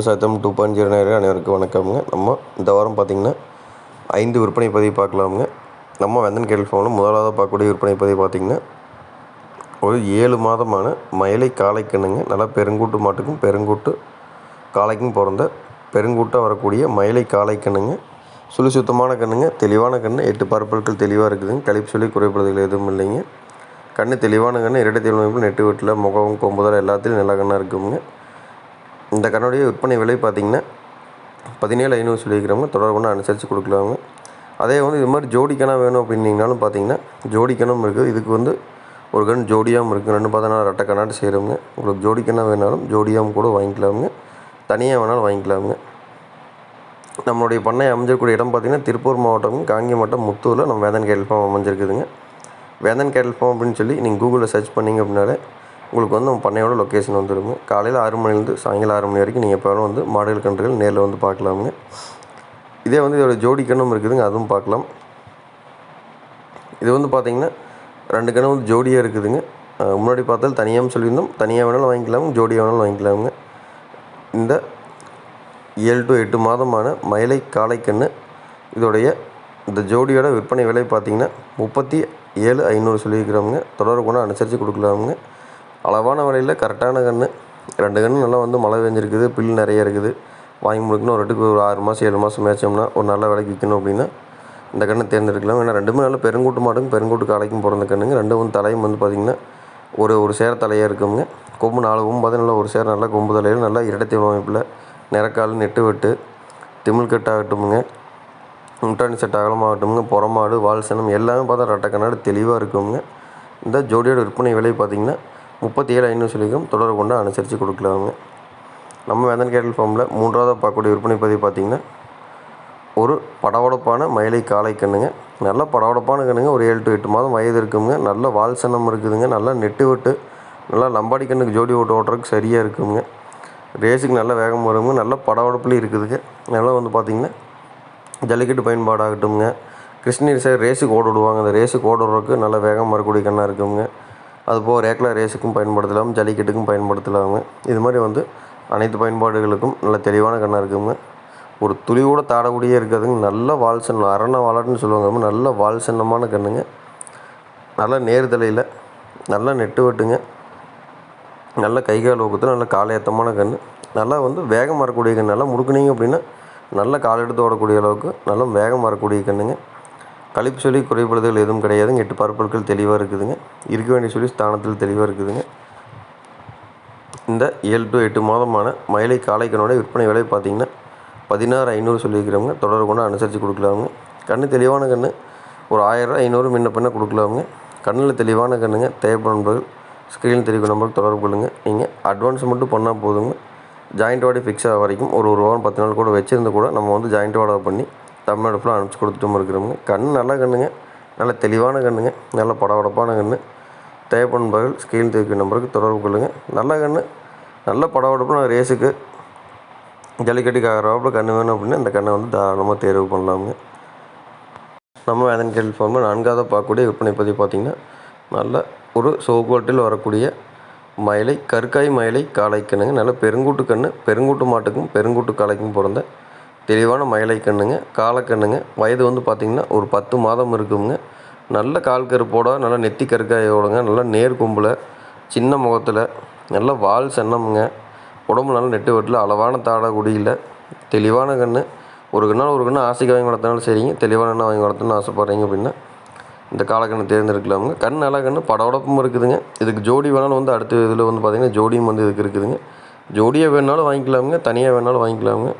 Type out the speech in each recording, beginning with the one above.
விவசாயத்தம் two point zero நேரம் அனைவருக்கும் வணக்கம்ங்க. நம்ம இந்த வாரம் பார்த்திங்கன்னா ஐந்து விற்பனை பதிவு பார்க்கலாமுங்க. நம்ம வெந்தன் கேட்டல் ஃபோனில் முதலாவது பார்க்கக்கூடிய விற்பனை பதிவு பார்த்திங்கன்னா ஒரு ஏழு மாதமான மயிலை காளைக்கண்ணுங்க நல்லா பெருங்கூட்டு மாட்டுக்கும் பெருங்கூட்டு காளைக்கும் பிறந்த பெருங்கூட்டாக வரக்கூடிய மயிலை காளைக்கண்ணுங்க சுழி சுத்தமான கண்ணுங்க. தெளிவான கண்ணு. எட்டு பரப்பல்கள் தெளிவாக இருக்குதுங்க. கழிப்பு சொல்லி குறைபடுதல் எதுவும் இல்லைங்க. கண்ணு தெளிவான கண்ணு. இரட்டை தெளிவாக நெட்டு வெட்டில் முகம் கொம்புதல் எல்லாத்துலேயும் நல்ல கண்ணாக இருக்குங்க. இந்த கண்ணுடைய விற்பனை விலை பார்த்திங்கன்னா பதினேழு ஐநூறு சொல்லியிருக்கிறவங்க தொடர்புன்னு அனுசரித்து கொடுக்கலாங்க. அதே வந்து இது மாதிரி ஜோடி வேணும் அப்படின்னீங்கனாலும் பார்த்தீங்கன்னா ஜோடிக்கணும் இருக்குது. இதுக்கு வந்து ஒரு கண் ஜோடியாகவும் இருக்குது. ரெண்டு பார்த்தோன்னா ரெட்டை கண்ணாட்டு செய்கிறவங்க. உங்களுக்கு ஜோடி வேணாலும் ஜோடியாகவும் கூட வாங்கிக்கலாமுங்க. தனியாக வேணாலும் வாங்கிக்கலாமுங்க. நம்மளுடைய பண்ணை அமைஞ்சிருக்கூடிய இடம் பார்த்திங்கன்னா திருப்பூர் மாவட்டம் காங்கி மாவட்டம் முத்தூரில் நம்ம வேதன் கேட்டல் ஃபார்ம் அமைஞ்சிருக்குதுங்க. வேதன் கேட்டல் ஃபார்ம் அப்படின்னு சொல்லி நீங்கள் கூகுளில் சர்ச் பண்ணிங்க அப்படின்னாலே உங்களுக்கு வந்து நம்ம பண்ணையோட லொக்கேஷன் வந்துடுங்க காலையில் ஆறு மணிலேருந்து சாயங்காலம் ஆறு மணி வரைக்கும் நீங்கள் எப்போ வேணும் வந்து மாடுகள் கன்றுகள் நேரில் வந்து பார்க்கலாமுங்க. இதே வந்து இதோட ஜோடி கண்ணும் இருக்குதுங்க அதுவும் பார்க்கலாம். இது வந்து பார்த்திங்கன்னா ரெண்டு கணம் வந்து ஜோடியாக இருக்குதுங்க. முன்னாடி பார்த்தால் தனியாகவும் சொல்லியிருந்தோம். தனியாக வேணாலும் வாங்கிக்கலாம் ஜோடியாக வேணாலும் வாங்கிக்கலாமுங்க. இந்த ஏழு டு எட்டு மாதமான மயிலை காளைக்கன்று இதோடைய இந்த ஜோடியோட விற்பனை விலை பார்த்திங்கன்னா முப்பத்தி ஏழு ஐநூறு சொல்லியிருக்கிறோமுங்க. தொடர்பு கொண்டு அனுசரித்து கொடுக்கலாமுங்க. அளவான விலையில் கரெக்டான கன்று ரெண்டு கன்று நல்லா வந்து மழை பெஞ்சிருக்குது பில் நிறைய இருக்குது. வாங்கி முடிக்கணும் ஒரு ரெட்டுக்கு ஒரு ஆறு மாதம் ஏழு மாதம் மேய்ச்சோம்னா ஒரு நல்ல விலைக்கு விற்கணும் அப்படின்னா இந்த கன்று தேர்ந்தெடுக்கலாம். ஏன்னா ரெண்டுமே நல்ல பெருங்கூட்டு மாடுங்க பெருங்கூட்டு காலைக்கும் பிறந்த கண்ணுங்க ரெண்டும் வந்து தலையும் வந்து பார்த்திங்கன்னா ஒரு ஒரு சேர தலையாக இருக்குங்க கொம்பு நாலு கொம்பு பார்த்து நல்லா ஒரு சேர நல்லா கொம்பு தலையில் நல்லா இரட்டை அமைப்பில் நிறக்கால் நெட்டு வெட்டு திமிழ் கட்டாகட்டுமுங்க. முட்டாணி செட் அகலமாகட்டும்ங்க. புறமாடு வால் சனம் எல்லாமே பார்த்தா ரெட்டை கண்ணாடி தெளிவாக இருக்குங்க. இந்த ஜோடியோட விற்பனை விலை பார்த்திங்கன்னா முப்பத்தி ஏழு ஐநூறு சொல்லிக்கிறோம் தொடர்பு கொண்டு அனுசரித்து கொடுக்கலாங்க. நம்ம வேந்தன் கேட்டல் ஃபார்மில் மூன்றாவதாக பார்க்கக்கூடிய விற்பனை பதிவு பார்த்திங்கன்னா ஒரு படவடப்பான மயிலை காளை கண்ணுங்க. நல்ல படவடப்பான கண்ணுங்க ஒரு ஏழு டு எட்டு மாதம் வயது இருக்குங்க. நல்ல வால் சனம் இருக்குதுங்க நல்லா நெட்டு விட்டு நல்லா லம்பாடி கண்ணுக்கு ஜோடி ஓட்டு ஓட்டுறதுக்கு சரியாக இருக்குங்க. ரேஸுக்கு நல்ல வேகம் வருங்க நல்ல படவடப்புலேயும் இருக்குதுங்க. நல்லா வந்து பார்த்திங்கன்னா ஜல்லிக்கட்டு பயன்பாடாகட்டும்ங்க. கிருஷ்ணகிரி சைடு ரேஸுக்கு ஓட விடுவாங்க அந்த ரேஸுக்கு ஓடுறதுக்கு நல்ல வேகம் வரக்கூடிய கண்ணாக இருக்குங்க. அதுபோக ரேக்லா ரேஸுக்கும் பயன்படுத்தலாம் ஜல்லிக்கட்டுக்கும் பயன்படுத்தலாங்க. இது மாதிரி வந்து அனைத்து பயன்பாடுகளுக்கும் நல்ல தெளிவான கண்ணாக இருக்குங்க. ஒரு துளி கூட தாடக்கூடியே இருக்காதுங்க. நல்ல வால் சின்னம் அரண வாலாட்டுன்னு சொல்லுவாங்க. நல்ல வால் சின்னமான கண்ணுங்க. நல்ல நேர்தலையில் நல்லா நெட்டு வெட்டுங்க. நல்ல கை கால் ஊக்கத்தில் நல்ல காலையத்தமான கன்று நல்லா வந்து வேகம் வரக்கூடிய கன்று நல்லா முடுக்குனீங்க அப்படின்னா நல்ல கால் எடுத்து ஓடக்கூடிய அளவுக்கு நல்ல வேகம் வரக்கூடிய கண்ணுங்க. கழிப்பு சொல்லி குறைபாடுகள் எதுவும் கிடையாதுங்க எட்டு பார்ப்பொருட்கள் தெளிவாக இருக்குதுங்க. இருக்க வேண்டிய சொல்லி ஸ்தானத்தில் தெளிவாக இருக்குதுங்க. இந்த ஏழு டு எட்டு மாதமான மயிலை காளைக்கனோட விற்பனை விலை பார்த்திங்கன்னா பதினாறு ஐநூறு சொல்லியிருக்கிறவங்க. தொடர்பு கொண்டு அனுசரித்து கொடுக்கலாமுங்க. கண்ணு தெளிவான கண்ணு ஒரு ஆயிரம் ஐநூறு முன்ன பின்ன கொடுக்கலாமுங்க. கண்ணில் தெளிவான கண்ணுங்க தேவைப்படும் நண்பர்கள் ஸ்க்ரீன் தெரிவிக்கும் நம்பருக்கு தொடர்பு கொள்ளுங்கள் நீங்கள் அட்வான்ஸ் மட்டும் பண்ணால் போதுங்க. ஜாயிண்ட் வாடகை ஃபிக்ஸ் ஆக வரைக்கும் ஒரு ஒரு வாரம் பத்து நாள் கூட வச்சுருந்து கூட நம்ம வந்து ஜாயிண்ட் வாடகை பண்ணி தமிழ்நாடு ஃபுல்லாக அனுப்பிச்சி கொடுத்துட்டும் இருக்கிறோமுங்க கண் நல்ல கண்ணுங்க. நல்ல தெளிவான கண்ணுங்க. நல்ல படபடப்பான கண் தேவைப்படும் பகல் ஸ்க்ரீன் தெரிவிக்கும் நம்பருக்கு தொடர்பு கொள்ளுங்கள் நல்ல கண் நல்ல படபடப்பான ரேஸுக்கு ஜல்லிக்கட்டுக்கு ஆகிறவாப்பில் கன்று வேணும் அப்படின்னா இந்த கண்ணை வந்து தாராளமாக தேர்வு பண்ணலாமுங்க. நம்ம வேதன் கேள்வி ஃபார்மில் நான்காவது பார்க்கக்கூடிய விற்பனை பதிவு பார்த்திங்கன்னா நல்ல ஒரு சோகோட்டில் வரக்கூடிய மயிலை கற்காய் மயிலை காளைக்கணுங்க நல்ல பெருங்கூட்டு கன்று பெருங்கூட்டு மாட்டுக்கும் பெருங்கூட்டு காளைக்கும் பிறந்த தெளிவான மயிலை கண்ணுங்க காளைக்கன்றுங்க வயது வந்து பார்த்திங்கன்னா ஒரு பத்து மாதம் இருக்குங்க. நல்ல கால் கருப்போட நல்ல நெத்தி கருக்காயோடுங்க நல்ல நேர் கொம்பில் சின்ன முகத்தில் நல்ல வால் சென்னமுங்க. உடம்பு நல்ல நெட்டு வெட்டில் அளவான தாடை குடியில் தெளிவான கன்று ஒரு கண்ணால் ஒரு கண்ணு ஆசைக்கு வாங்கி வளர்த்தனாலும் சரிங்க. தெளிவான கண்ணா வாங்கி வளர்த்தணும்னு ஆசைப்பட்றீங்க அப்படின்னா இந்த காலக்கண்ணு தேர்ந்தெடுக்கலாமுங்க. கண் நல்ல கண்ணு படவடப்பும் இருக்குதுங்க. இதுக்கு ஜோடி வேணாலும் வந்து அடுத்த இதில் வந்து பார்த்திங்கன்னா ஜோடியும் வந்து இதுக்கு இருக்குதுங்க. ஜோடியாக வேணாலும் வாங்கிக்கலாமுங்க. தனியாக வேணாலும் வாங்கிக்கலாமுங்க.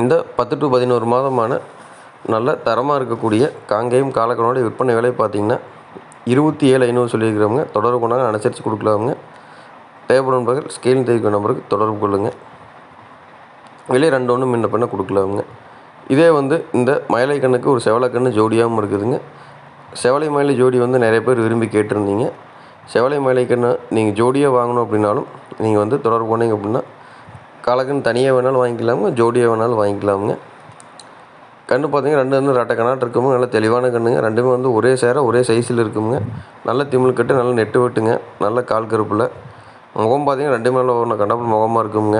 இந்த பத்து டு பதினோரு மாதமான நல்ல தரமாக இருக்கக்கூடிய காங்கேயம் காலக்கனோட விற்பனை விலை பார்த்திங்கன்னா இருபத்தி ஏழு ஐநூறு சொல்லியிருக்கிறவங்க. தொடர்பு கொண்டாங்க அனுசரித்து கொடுக்கலாமுங்க. தேவைப்படும் நண்பர்கள் ஸ்கேலிங் தெரிவிக்கும் நம்பருக்கு தொடர்பு கொள்ளுங்கள் விலை ரெண்டு ஒன்று முன்ன பண்ண கொடுக்கலாமுங்க. இதே வந்து இந்த மயிலை கண்ணுக்கு ஒரு செவலை கண்ணு ஜோடியாகவும் இருக்குதுங்க. செவலை மயிலை ஜோடி வந்து நிறைய பேர் விரும்பி கேட்டிருந்தீங்க. செவலை மயிலை கண்ணு நீங்கள் ஜோடியாக வாங்கணும் அப்படின்னாலும் நீங்கள் வந்து தொடர்பு போனீங்க அப்படின்னா கலக்குன்னு தனியாக வேணாலும் வாங்கிக்கலாமுங்க ஜோடியாக வேணாலும் வாங்கிக்கலாமுங்க. கன்று பார்த்தீங்கன்னா ரெண்டு வந்து ரெட்டை கண்ணாட்டு இருக்குங்க நல்ல தெளிவான கண்ணுங்க. ரெண்டுமே வந்து ஒரே சேர ஒரே சைஸில் இருக்குங்க நல்ல திமிழ் கட்டு நல்ல நெட்டு வெட்டுங்க நல்ல கால் கருப்பில். முகம் பார்த்தீங்கன்னா ரெண்டுமே நல்ல ஒன்று கண்டபிள் முகமாக இருக்குங்க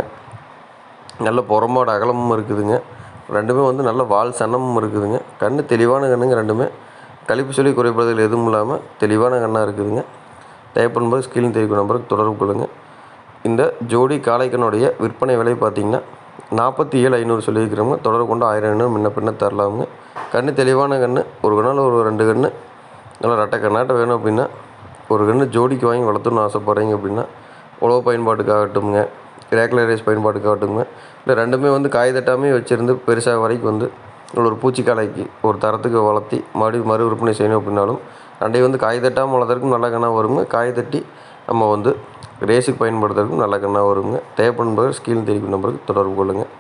நல்ல புறம்போட அகலமும் இருக்குதுங்க. ரெண்டுமே வந்து நல்ல வால் சன்னமும் இருக்குதுங்க. கண் தெளிவான கண்ணுங்க ரெண்டுமே. கழிப்பு சொல்லி குறைபாடுகள் எதுவும் இல்லாமல் தெளிவான கண்ணாக இருக்குதுங்க. தேவைப்படும்போது ஸ்கிரீன் தெரிவிக்கும் நம்பருக்கு தொடர்பு கொள்ளுங்கள் இந்த ஜோடி காளைக்கனுடைய விற்பனை விலை பார்த்திங்கன்னா நாற்பத்தி ஏழு ஐநூறு சொல்லியிருக்கிறவங்க தொடர்பு கொண்டு ஆயிரம் ஐநூறு முன்ன பின்ன தரலாமுங்க. கண் தெளிவான கண் ஒரு கண்ணால் ஒரு ரெண்டு கண் நல்லா ரெட்டை கண்ணாட்ட வேணும் அப்படின்னா ஒரு கன்று ஜோடிக்கு வாங்கி வளர்த்துன்னு ஆசைப்பட்றீங்க அப்படின்னா உழவு பயன்பாட்டுக்காகட்டும்ங்க ரேக்லர் ரைஸ் பயன்பாட்டுக்காகட்டுங்க இல்லை ரெண்டுமே வந்து காய் தட்டாமே வச்சுருந்து பெருசாக வரைக்கும் வந்து ஒரு பூச்சிக்காலைக்கு ஒரு தரத்துக்கு வளர்த்தி மறுபடியும் மறு விற்பனை செய்யணும் அப்படின்னாலும் ரெண்டையும் வந்து காய் தட்டாமல் வளர்த்துறதுக்கும் நல்ல கண்ணாக வருங்க. காய் தட்டி நம்ம வந்து ரேஸுக்கு பயன்படுத்துறதுக்கும் நல்ல கண்ணாக வருங்க. தேவைப்படும் போது ஸ்கீல் தெரிவிக்கும் நம்பருக்கு தொடர்பு கொள்ளுங்கள்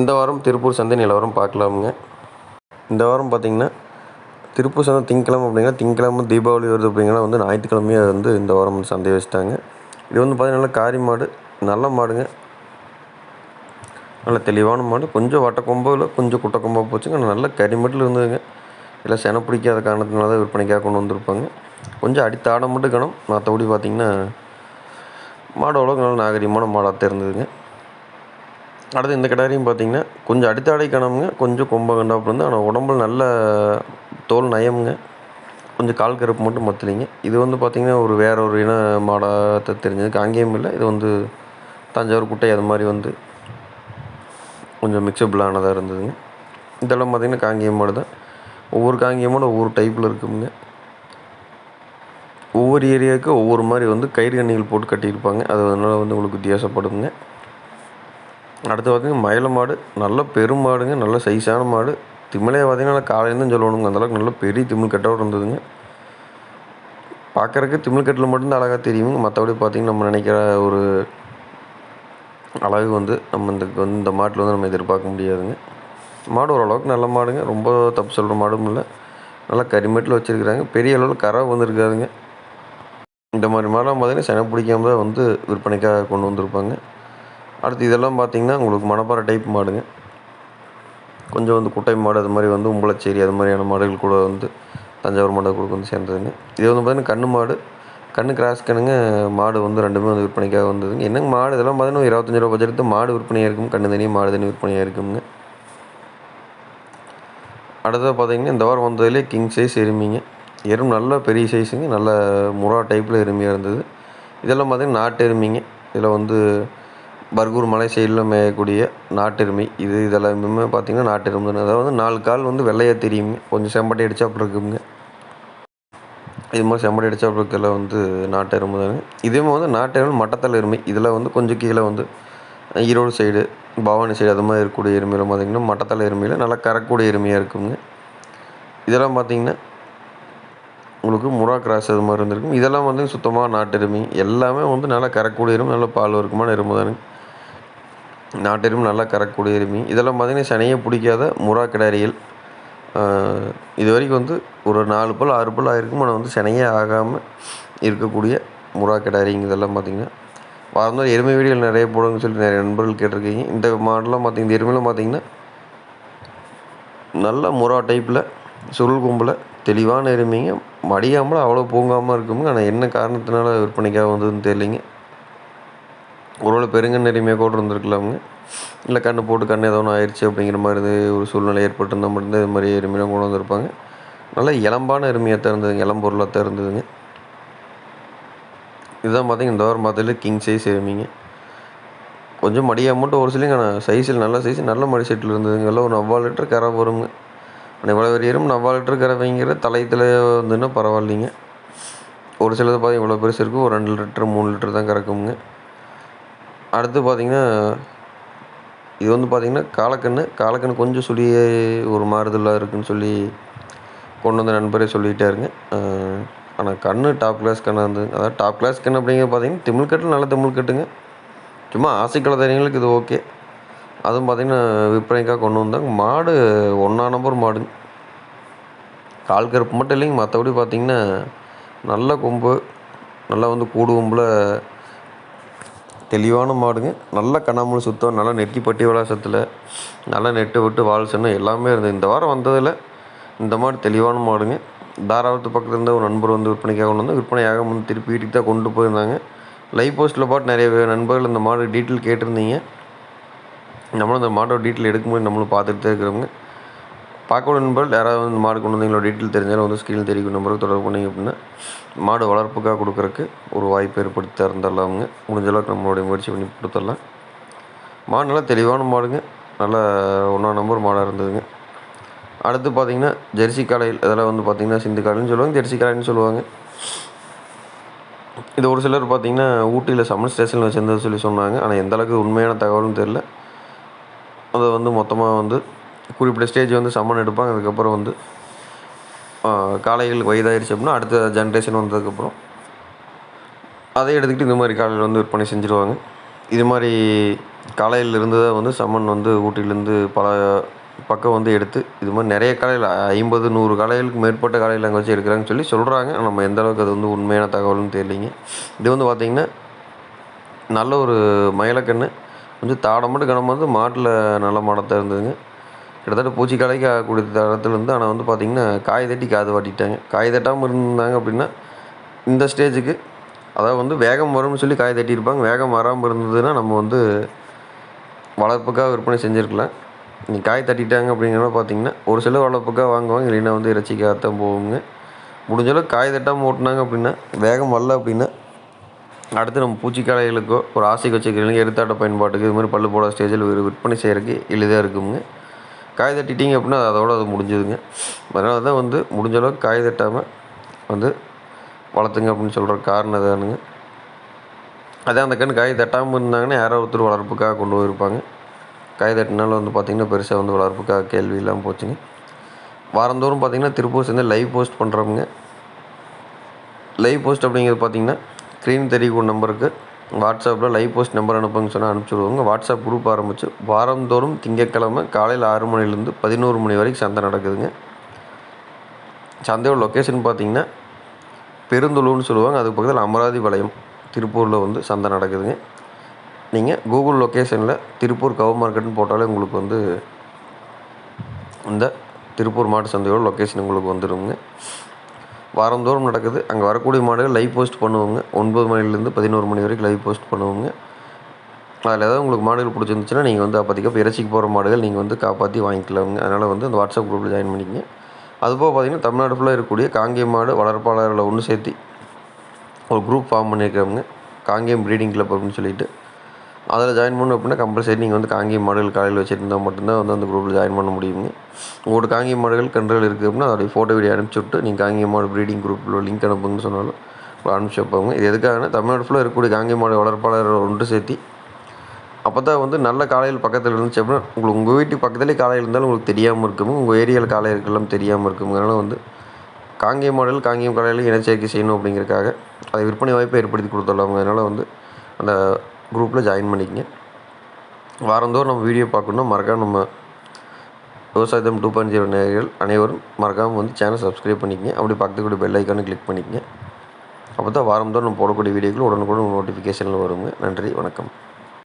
இந்த வாரம் திருப்பூர் சந்தை நிலவரம் பார்க்கலாமுங்க. இந்த வாரம் பார்த்திங்கன்னா திருப்பூர் சந்தை திங்கக்கிழமை அப்படிங்கன்னா திங்கக்கிழமை தீபாவளி வருது அப்படிங்கன்னா வந்து ஞாயிற்றுக்கிழமையே வந்து இந்த வாரம் வந்து சந்தை வச்சுட்டாங்க. இது வந்து பார்த்திங்கன்னா காரி மாடு நல்ல மாடுங்க. நல்ல தெளிவான மாடு. கொஞ்சம் வட்ட கொம்பில் கொஞ்சம் குட்டை கொம்பாக போச்சுங்க நல்ல கரிமட்டில் இருந்ததுங்க. இல்லை செனை பிடிக்காத காரணத்தினால தான் விற்பனைக்காக கொண்டு வந்திருப்பாங்க. கொஞ்சம் அடித்தாட மட்டும் கணம். மற்றபடி பார்த்திங்கன்னா மாடு அவ்வளோக்கு நல்ல நாகரிகமான மாடாக தான் இருந்ததுங்க அடுத்து இந்த கிடாரியும் பார்த்தீங்கன்னா கொஞ்சம் அடித்தாடை கணமுங்க கொஞ்சம் கொம்ப கண்டாப்பு இருந்து ஆனால் உடம்புல நல்ல தோல் நயமுங்க. கொஞ்சம் கால் கருப்பு மட்டும் மற்றலிங்க இது வந்து பார்த்திங்கன்னா ஒரு வேற ஒரு இன மாடாக தெரிஞ்சதுக்கு காங்கேயம் இல்லை இது வந்து தஞ்சாவூர் குட்டை அது மாதிரி வந்து கொஞ்சம் மிக்சபிளானதாக இருந்ததுங்க. இதெல்லாம் பார்த்திங்கன்னா காங்கேயம் மாடு தான். ஒவ்வொரு காங்கேயமோட ஒவ்வொரு டைப்பில் இருக்குங்க. ஒவ்வொரு ஏரியாவுக்கு ஒவ்வொரு மாதிரி வந்து கயிறு கண்ணிகள் போட்டு கட்டியிருப்பாங்க. அது அதனால் வந்து உங்களுக்கு வித்தியாசப்படுங்க. அடுத்து பார்த்திங்கன்னா மயில மாடு நல்ல பெரும் மாடுங்க நல்ல சைஸான மாடு. திமிழையை பார்த்திங்கன்னா காலையிலேருந்து சொல்லணுங்க. அந்தளவுக்கு நல்ல பெரிய திமிழ் கட்டோடு இருந்ததுங்க. பார்க்குறக்கு திமிழ் கட்டில் மட்டும்தான் அழகாக தெரியுங்க. மற்றபடி பார்த்திங்கன்னா நம்ம நினைக்கிற ஒரு அழகு வந்து நம்ம இந்த வந்து இந்த மாட்டில் வந்து நம்ம எதிர்பார்க்க முடியாதுங்க. மாடு ஓரளவுக்கு நல்ல மாடுங்க. ரொம்ப தப்பு சொல்கிற மாடும் இல்லை. நல்லா கரிமேட்டில் வச்சுருக்குறாங்க. பெரிய அளவில் கரை வந்துருக்காதுங்க. இந்த மாதிரி மாடெலாம் பார்த்திங்கன்னா செனை பிடிக்காம வந்து விற்பனைக்காக கொண்டு வந்திருப்பாங்க. அடுத்து இதெல்லாம் பார்த்திங்கன்னா உங்களுக்கு மணப்பாறை டைப் மாடுங்க. கொஞ்சம் வந்து குட்டை மாடு அது மாதிரி வந்து உம்பளச்சேரி அது மாதிரியான மாடுகள் கூட வந்து தஞ்சாவூர் மாடு வந்து சேர்ந்ததுங்க. இது வந்து பார்த்திங்கன்னா கன்று மாடு. கன்று கிராஸ் கண்ணுங்க மாடு வந்து ரெண்டுமே வந்து விற்பனைக்காக வந்ததுங்க. என்னங்க மாடு? இதெல்லாம் பார்த்தீங்கன்னா இருபத்தஞ்சி ரூபா பட்ஜெட்டு மாடு விற்பனையாக இருக்கும் கண்ணு தனியாக மாடு தனி விற்பனையாக இருக்குங்க. அடுத்தது பார்த்தீங்கன்னா இந்த வாரம் வந்ததுலேயே கிங் சைஸ் எருமிங்க. எறும்பு நல்ல பெரிய சைஸுங்க நல்ல முறா டைப்பில் எருமையாக இருந்தது. இதெல்லாம் பார்த்திங்கன்னா நாட்டு எருமிங்க இதில் வந்து பர்கூர் மலை சைடில் மேயக்கூடிய நாட்டு எருமை இது இதெல்லாமே பார்த்திங்கன்னா நாட்டு எருமை அதாவது நாலு கால் வந்து வெள்ளையாக தெரியுங்க. கொஞ்சம் செம்பட்டை அடிச்சா அப்படி இருக்குங்க. இது மாதிரி செம்மடி அடிச்சா இருக்கிறதுல வந்து நாட்டு எறும்பு தாங்க இதுவுமே வந்து நாட்டு எருமை மட்டத்தல் எருமை இதில் வந்து கொஞ்சம் கீழே வந்து ஈரோடு சைடு பவானி சைடு அது மாதிரி இருக்கக்கூடிய எருமையில் பார்த்திங்கன்னா மட்டத்தலை எருமையில் நல்லா கறக்கூடிய எருமையாக இருக்குங்க. இதெல்லாம் பார்த்திங்கன்னா உங்களுக்கு முறா கிராஸ் அது மாதிரி இருந்திருக்கும். இதெல்லாம் வந்து சுத்தமாக நாட்டெருமை எல்லாமே வந்து நல்லா கறக்கூடிய எருமை நல்லா பால் இருக்குமான எருமை தானுங்க நாட்டு எருமை நல்லா கறக்கூடிய எருமை. இதெல்லாம் பார்த்திங்கன்னா சனையே பிடிக்காத முறா கிடாரிகள். இது வரைக்கும் வந்து ஒரு நாலு பல் ஆறு பல் ஆகிருக்கும் ஆனால் வந்து சனையே ஆகாமல் இருக்கக்கூடிய முறா கிடாரிங்க இதெல்லாம் பார்த்திங்கன்னா. வாரந்தோறும் எருமை வீடியோவில் நிறைய போடுங்கன்னு சொல்லி நிறைய நண்பர்கள் கேட்டிருக்கீங்க. இந்த மாடலாம் பார்த்திங்க இந்த எருமைலாம் பார்த்திங்கன்னா நல்ல முறா டைப்பில் சுருள் கும்பில் தெளிவான எருமைங்க. மடியாமல் அவ்வளோ பூங்காமல் இருக்குங்க ஆனால் என்ன காரணத்தினால விற்பனைக்காக வந்ததுன்னு தெரியலிங்க. ஒருவேளை பெருங்கண் எருமையாக கூட இருந்திருக்கலாமுங்க. இல்லை கண்ணு போட்டு கண் ஏதோ ஒன்று ஆயிடுச்சு அப்படிங்கிற மாதிரி ஒரு சூழ்நிலை ஏற்பட்டிருந்தால் மட்டும்தான் இது மாதிரி எருமையெலாம் கொண்டு வந்திருப்பாங்க. நல்லா இளம்பான எருமையாக தான் இருந்ததுங்க இளம்பொருளாக தான் இருந்ததுங்க. இதுதான் பார்த்தீங்க இந்த வாரம் பார்த்ததுல கிங் சைஸ் எருமைங்க. கொஞ்சம் மடியாக மட்டும் ஒரு சிலைங்க ஆனால் சைஸில் நல்ல சைஸ் நல்ல மடி செட்டில் இருந்ததுங்க எல்லாம் ஒரு நவ்வாறு லிட்டர் கரை வருங்க ஆனால் இவ்வளோ பெரிய எறும்பு நவ்வாறு லிட்டர் வைங்கிற தலையத்தில் வந்துன்னா பரவாயில்லைங்க. ஒரு சிலது பார்த்தீங்கன்னா இவ்வளோ பெருசு இருக்கும். ஒரு ரெண்டு லிட்டர் மூணு லிட்டர் தான் கறக்குங்க. அடுத்து பார்த்திங்கன்னா இது வந்து பார்த்திங்கன்னா காலக்கன்று காலக்கன்று கொஞ்சம் சொல்லி ஒரு மாறுதலாக இருக்குதுன்னு சொல்லி கொண்டு வந்த நண்பரே சொல்லிட்டாருங்க. ஆனால் கன்று டாப் கிளாஸ் கண்ணாக இருந்தது. அதாவது டாப் கிளாஸ் கண் அப்படிங்கிறது பார்த்திங்கன்னா திமிழ் நல்ல திமிழ் கட்டுங்க சும்மா ஆசைக்கலை தெரியுங்களுக்கு இது ஓகே அதுவும் பார்த்திங்கன்னா விற்பனைக்காக கொண்டு வந்தாங்க. மாடு ஒன்றா நம்பர் மாடுங்க கால் கருப்பு மட்டும் இல்லைங்க. மற்றபடி பார்த்திங்கன்னா நல்ல கொம்பு. நல்லா வந்து கூடு கொம்பில் தெளிவான மாடுங்க. நல்ல கண்ணாமூல் சுத்தம் நல்லா நெட்டி பட்டி விளாசத்தில் நல்லா நெட்டு விட்டு வால் சொன்ன எல்லாமே இருந்தது. இந்த வாரம் வந்ததில் இந்த மாடு தெளிவான மாடுங்க. தாராபுரத்து பக்கத்தில் இருந்த ஒரு நண்பர் வந்து விற்பனைக்காக கொண்டு வந்து விற்பனையாக வந்து திருப்பி வீட்டுக்கு தான் கொண்டு போயிருந்தாங்க. லைஃப் போஸ்ட்டில் பாட்டு நிறைய நண்பர்கள் இந்த மாடு டீட்டெயில் கேட்டிருந்தீங்க. நம்மளும் அந்த மாட்டோட டீட்டெயில் எடுக்கும்போது நம்மளும் பார்த்துட்டு தான் இருக்கிறவங்க. பார்க்கணும் நண்பர்கள் யாராவது வந்து மாடு கொண்டு வந்தீங்களோ டீட்டெயில் தெரிஞ்சாலும் வந்து ஸ்கிரீன் தெரிவிக்கும் நம்பருக்கு தொடர்பு பண்ணிங்க அப்படின்னா மாடு வளர்ப்புக்காக கொடுக்குறக்கு ஒரு வாய்ப்பு ஏற்படுத்தி தரந்தரலாமுங்க. முடிஞ்ச அளவுக்கு நம்மளுடைய முயற்சி பண்ணி கொடுத்துடலாம். மாடு நல்லா தெளிவான மாடுங்க. நல்லா ஒன்றா நம்பர் மாடாக இருந்ததுங்க. அடுத்து பார்த்தீங்கன்னா ஜெர்சி காலையில் இதெல்லாம் வந்து பார்த்திங்கன்னா சிந்து காலைன்னு சொல்லுவாங்க ஜெர்சி காலைன்னு சொல்லுவாங்க. இது ஒரு சிலர் பார்த்திங்கன்னா ஊட்டியில் சம்மர் ஸ்டேஷனில் வச்சுருந்தது சொல்லி சொன்னாங்க. ஆனால் எந்த அளவுக்கு உண்மையான தகவலும் தெரில அதை வந்து மொத்தமாக வந்து குறிப்பிட்ட ஸ்டேஜ் வந்து சம்மன் எடுப்பாங்க. அதுக்கப்புறம் வந்து காளைகள் வயதாயிருச்சு அப்படின்னா அடுத்த ஜென்ரேஷன் வந்ததுக்கப்புறம் அதை எடுத்துக்கிட்டு இந்த மாதிரி காலையில் வந்து விற்பனை செஞ்சுருவாங்க. இது மாதிரி காலையில் இருந்து தான் வந்து சம்மன் வந்து ஊட்டியிலேருந்து பல பக்கம் வந்து எடுத்து இது மாதிரி நிறைய காலையில் ஐம்பது நூறு காலைகளுக்கு மேற்பட்ட காலையில் அங்கே வச்சு எடுக்கிறாங்கன்னு சொல்லி சொல்கிறாங்க நம்ம எந்த அளவுக்கு அது வந்து உண்மையான தகவல்னு தெரியலிங்க. இது வந்து பார்த்திங்கன்னா நல்ல ஒரு மயிலக்கன்று கொஞ்சம் தாடமாட்டு கனம் வந்து மாட்டில் நல்ல மாடத்தான் இருந்ததுங்க. கிட்டத்தட்ட பூச்சிக்காலைக்கு ஆகக்கூடிய தரத்தில் இருந்து ஆனால் வந்து பார்த்திங்கன்னா காய் தட்டி காது வாட்டிட்டாங்க. காய் தட்டாமல் இருந்தாங்க அப்படின்னா இந்த ஸ்டேஜுக்கு அதாவது வந்து வேகம் வரும்னு சொல்லி காய் தட்டியிருப்பாங்க. வேகம் வராமல் இருந்ததுன்னா நம்ம வந்து வளர்ப்புக்காக விற்பனை செஞ்சுருக்கலாம். நீ காய் தட்டிட்டாங்க அப்படிங்கிறத பார்த்தீங்கன்னா ஒரு சில வளர்ப்புக்காக வாங்குவாங்க. இல்லைன்னா வந்து இறைச்சிக்காக தான் போவோங்க முடிஞ்சளவு காய் தட்டாமல் ஓட்டினாங்க அப்படின்னா வேகம் வரல அப்படின்னா அடுத்து நம்ம பூச்சிக்காளைகளுக்கோ ஒரு ஆசைக்கு வச்சுக்கிறீங்க எருத்தாட்ட பயன்பாட்டுக்கு இது மாதிரி பல்லு போட ஸ்டேஜில் விற்பனை செய்கிறதுக்கு எளிதாக இருக்குங்க காய் தட்டிட்டீங்க அப்படின்னா அதோட அது முடிஞ்சுதுங்க. அதனால தான் வந்து முடிஞ்ச அளவுக்கு காய் தட்டாமல் வந்து வளர்த்துங்க அப்படின்னு சொல்கிற காரணம் தானுங்க அதே அந்த கன்று காய் தட்டாமல் இருந்தாங்கன்னா யாரோ ஒருத்தர் வளர்ப்புக்காக கொண்டு போயிருப்பாங்க. காய் தட்டினால வந்து பார்த்திங்கன்னா பெருசாக வந்து வளர்ப்புக்காக கேள்வி இல்லாமல் போச்சுங்க. வாரந்தோறும் பார்த்திங்கன்னா திருப்பூர் சேர்ந்து லைவ் போஸ்ட் பண்ணுறவங்க லைவ் போஸ்ட் அப்படிங்கிறது பார்த்திங்கன்னா ஸ்க்ரீன் தெரியக்கூடிய நம்பருக்கு வாட்ஸ்அப்பில் லைவ் போஸ்ட் நம்பர் அனுப்புங்க சொன்னால் அனுப்பிச்சி வாட்ஸ்அப் குரூப் ஆரம்பித்து வாரந்தோறும் திங்கக்கிழமை காலையில் ஆறு மணிலேருந்து பதினோரு மணி வரைக்கும் சந்தை நடக்குதுங்க. சந்தையோட லொக்கேஷன் பார்த்திங்கன்னா பெருந்துளூர்னு சொல்லுவாங்க. அதுக்கு பக்கத்தில் அமராதி வளையம் திருப்பூரில் வந்து சந்தை நடக்குதுங்க. நீங்கள் கூகுள் லொக்கேஷனில் திருப்பூர் கவு மார்க்கெட்னு போட்டாலே உங்களுக்கு வந்து இந்த திருப்பூர் மாட்டு சந்தையோட லொக்கேஷன் உங்களுக்கு வந்துடுங்க வாரந்தோறும் நடக்குது. அங்கே வரக்கூடிய மாடுகள் லைவ் போஸ்ட் பண்ணுவோங்க. ஒன்பது மணிலேருந்து பதினோரு மணி வரைக்கும் லைவ் போஸ்ட் பண்ணுவோங்க. அதில் ஏதாவது உங்களுக்கு மாடுகள் பிடிச்சிருந்துச்சுன்னா நீங்கள் வந்து அப்போதைக்கு இப்போ இறைச்சிக்கு போகிற மாடுகள் நீங்கள் வந்து காப்பாற்றி வாங்கிக்கலாங்க அதனால் வந்து அந்த வாட்ஸ்அப் குரூப்பில் ஜாயின் பண்ணிக்கங்க. அதுபோக பார்த்திங்கன்னா தமிழ்நாடு ஃபுல்லாக இருக்கக்கூடிய காங்கேயம் மாடு வளர்ப்பாளர்களை ஒன்று சேர்த்து ஒரு குரூப் ஃபார்ம் பண்ணியிருக்கிறவங்க காங்கேயம் ப்ரீடிங் கிளப் அப்படின்னு சொல்லிட்டு. அதில் ஜாயின் பண்ணணும் அப்படின்னா கம்பல்சரி நீங்கள் வந்து காங்கி மாடுகள் காலையில் வச்சுருந்தால் மட்டும்தான் வந்து அந்த குரூப்பில் ஜாயின் பண்ண முடியுங்க. உங்களோட காங்கேயம் மாடுகள் கன்றுகள் இருக்குது அப்படின்னா அதோடைய ஃபோட்டோ வீடியோ அனுப்பிச்சி விட்டு நீங்கள் காங்கி மாடு ப்ரீடிங் குரூப்பில் லிங்க் அனுப்புங்கன்னு சொன்னாலும் அனுப்பிச்சி வைப்பாங்க. இது எதுக்காகனா தமிழ்நாடு ஃபுல்லாக இருக்கக்கூடிய காங்கேயம் மாடு வளர்ப்பாளர் ஒன்று சேர்த்தி அப்போ தான் வந்து நல்ல காலையில் பக்கத்தில் இருந்துச்சு அப்படின்னா உங்களுக்கு உங்கள் வீட்டுக்கு பக்கத்துலேயே காலையில் இருந்தாலும் உங்களுக்கு தெரியாமல் இருக்கும் உங்கள் ஏரியாவில் காலை இருக்கலாம் தெரியாமல் இருக்கும் அதனால் வந்து காங்கேயம் மாடல் காங்கேயம் காலையில் இனச்சேர்க்கை செய்யணும் அப்படிங்கிறக்காக அதை விற்பனை வாய்ப்பை ஏற்படுத்தி கொடுத்துடலாம் அதனால் வந்து அந்த குரூப்பில் ஜாயின் பண்ணிக்கங்க. வாரந்தோறும் நம்ம வீடியோ பார்க்கணுன்னா மறக்காம நம்ம விவசாயத்தம் டூ பாயிண்ட் ஜீரோ நேர்கள் அனைவரும் மறக்காமல் வந்து சேனல் சப்ஸ்கிரைப் பண்ணிக்கங்க. அப்படி பக்கத்துக்கூடிய பெல் ஐக்கானு கிளிக் பண்ணிக்கங்க. அப்போ தான் வாரந்தோறும் நம்ம போடக்கூடிய வீடியோக்கள் உடனுக்குடன் நோட்டிஃபிகேஷனில் வருங்க. நன்றி வணக்கம்.